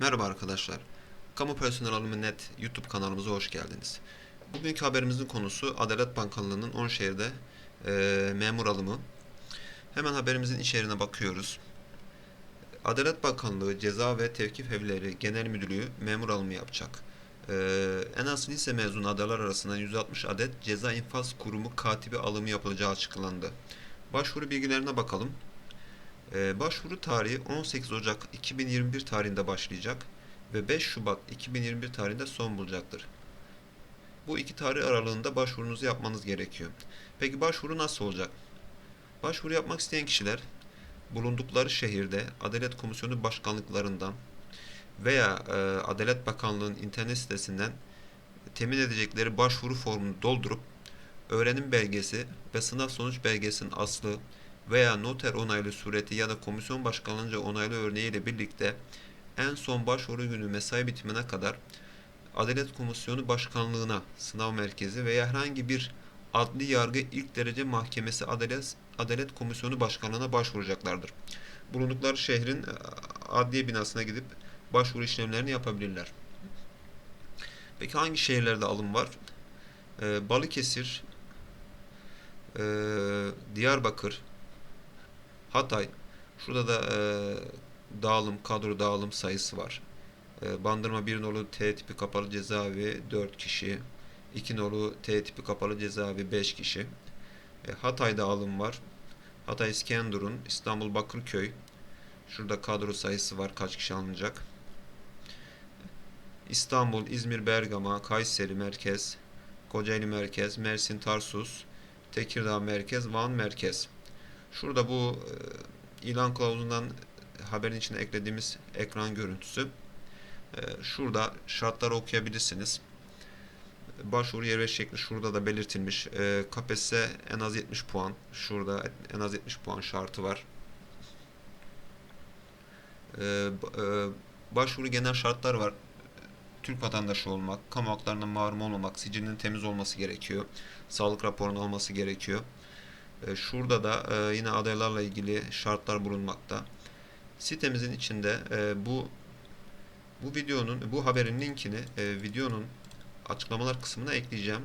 Merhaba arkadaşlar. Kamu Personel Alımı Net YouTube kanalımıza hoş geldiniz. Bugünkü haberimizin konusu Adalet Bakanlığı'nın 10 şehirde e, memur alımı. Hemen haberimizin içeriğine bakıyoruz. Adalet Bakanlığı Ceza ve Tevkif Evleri Genel Müdürlüğü memur alımı yapacak. E, en az lise mezunu adaylar arasından 160 adet ceza infaz kurumu katibi alımı yapılacağı açıklandı. Başvuru bilgilerine bakalım. Ee, başvuru tarihi 18 Ocak 2021 tarihinde başlayacak ve 5 Şubat 2021 tarihinde son bulacaktır. Bu iki tarih aralığında başvurunuzu yapmanız gerekiyor. Peki başvuru nasıl olacak? Başvuru yapmak isteyen kişiler bulundukları şehirde Adalet Komisyonu başkanlıklarından veya e, Adalet Bakanlığı'nın internet sitesinden temin edecekleri başvuru formunu doldurup öğrenim belgesi ve sınav sonuç belgesinin aslı veya noter onaylı sureti ya da komisyon başkanlığınca onaylı örneğiyle birlikte en son başvuru günü mesai bitimine kadar Adalet Komisyonu Başkanlığına, sınav merkezi veya herhangi bir adli yargı ilk derece mahkemesi Adalet, Adalet Komisyonu Başkanlığına başvuracaklardır. Bulundukları şehrin e, adliye binasına gidip başvuru işlemlerini yapabilirler. Peki hangi şehirlerde alım var? Ee, Balıkesir, e, Diyarbakır, Hatay. Şurada da e, dağılım, kadro dağılım sayısı var. E, Bandırma 1 nolu T tipi kapalı cezaevi 4 kişi. 2 nolu T tipi kapalı cezaevi 5 kişi. E, Hatay'da alım var. Hatay İskenderun, İstanbul Bakırköy. Şurada kadro sayısı var kaç kişi alınacak. İstanbul, İzmir, Bergama, Kayseri Merkez, Kocaeli Merkez, Mersin Tarsus, Tekirdağ Merkez, Van Merkez. Şurada bu e, ilan kılavuzundan haberin içine eklediğimiz ekran görüntüsü. E, şurada şartları okuyabilirsiniz. Başvuru yeri ve şekli şurada da belirtilmiş. E, KPSS en az 70 puan. Şurada en az 70 puan şartı var. Başvuru genel şartlar var. Türk vatandaşı olmak, kamu haklarına mahrum olmamak, sicilinin temiz olması gerekiyor. Sağlık raporunun olması gerekiyor. E, Şurada da e, yine adaylarla ilgili şartlar bulunmakta. Sitemizin içinde e, bu bu videonun, bu haberin linkini videonun açıklamalar kısmına ekleyeceğim.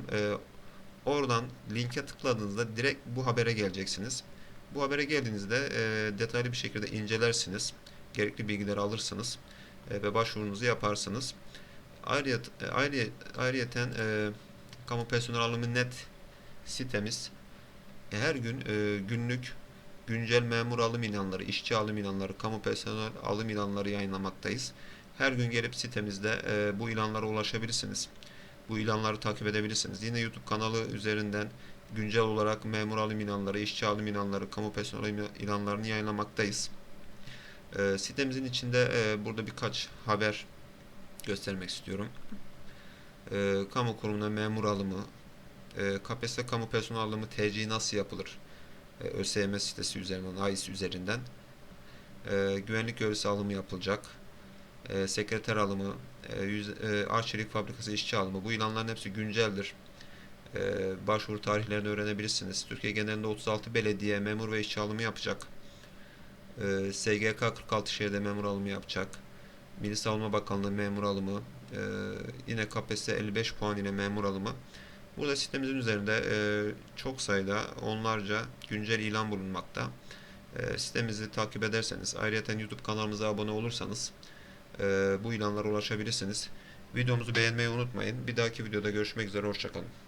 Oradan linke tıkladığınızda direkt bu habere geleceksiniz. Bu habere geldiğinizde detaylı bir şekilde incelersiniz. Gerekli bilgileri alırsınız ve başvurunuzu yaparsınız. Ayrıca, ayrı, ayrıyeten e, kamu personel alımı net sitemiz her gün e, günlük güncel memur alım ilanları, işçi alım ilanları, kamu personel alım ilanları yayınlamaktayız. Her gün gelip sitemizde e, bu ilanlara ulaşabilirsiniz. Bu ilanları takip edebilirsiniz. Yine YouTube kanalı üzerinden güncel olarak memur alım ilanları, işçi alım ilanları, kamu personel ilanlarını yayınlamaktayız. E, sitemizin içinde e, burada birkaç haber göstermek istiyorum. E, kamu kurumuna memur alımı, e, KPSS kamu personel alımı TC nasıl yapılır? E, ÖSYM sitesi üzerinden, AİS üzerinden. E, güvenlik görevlisi alımı yapılacak. E, sekreter alımı, e, yüz, e, arçelik fabrikası işçi alımı. Bu ilanların hepsi günceldir. E, başvuru tarihlerini öğrenebilirsiniz. Türkiye genelinde 36 belediye memur ve işçi alımı yapacak. E, SGK 46 şehirde memur alımı yapacak. Milli Savunma Bakanlığı memur alımı. E, yine KPSS 55 puan ile memur alımı. Burada sitemizin üzerinde e, çok sayıda onlarca güncel ilan bulunmakta. E, sitemizi takip ederseniz, ayrıca YouTube kanalımıza abone olursanız e, bu ilanlara ulaşabilirsiniz. Videomuzu beğenmeyi unutmayın. Bir dahaki videoda görüşmek üzere, hoşçakalın.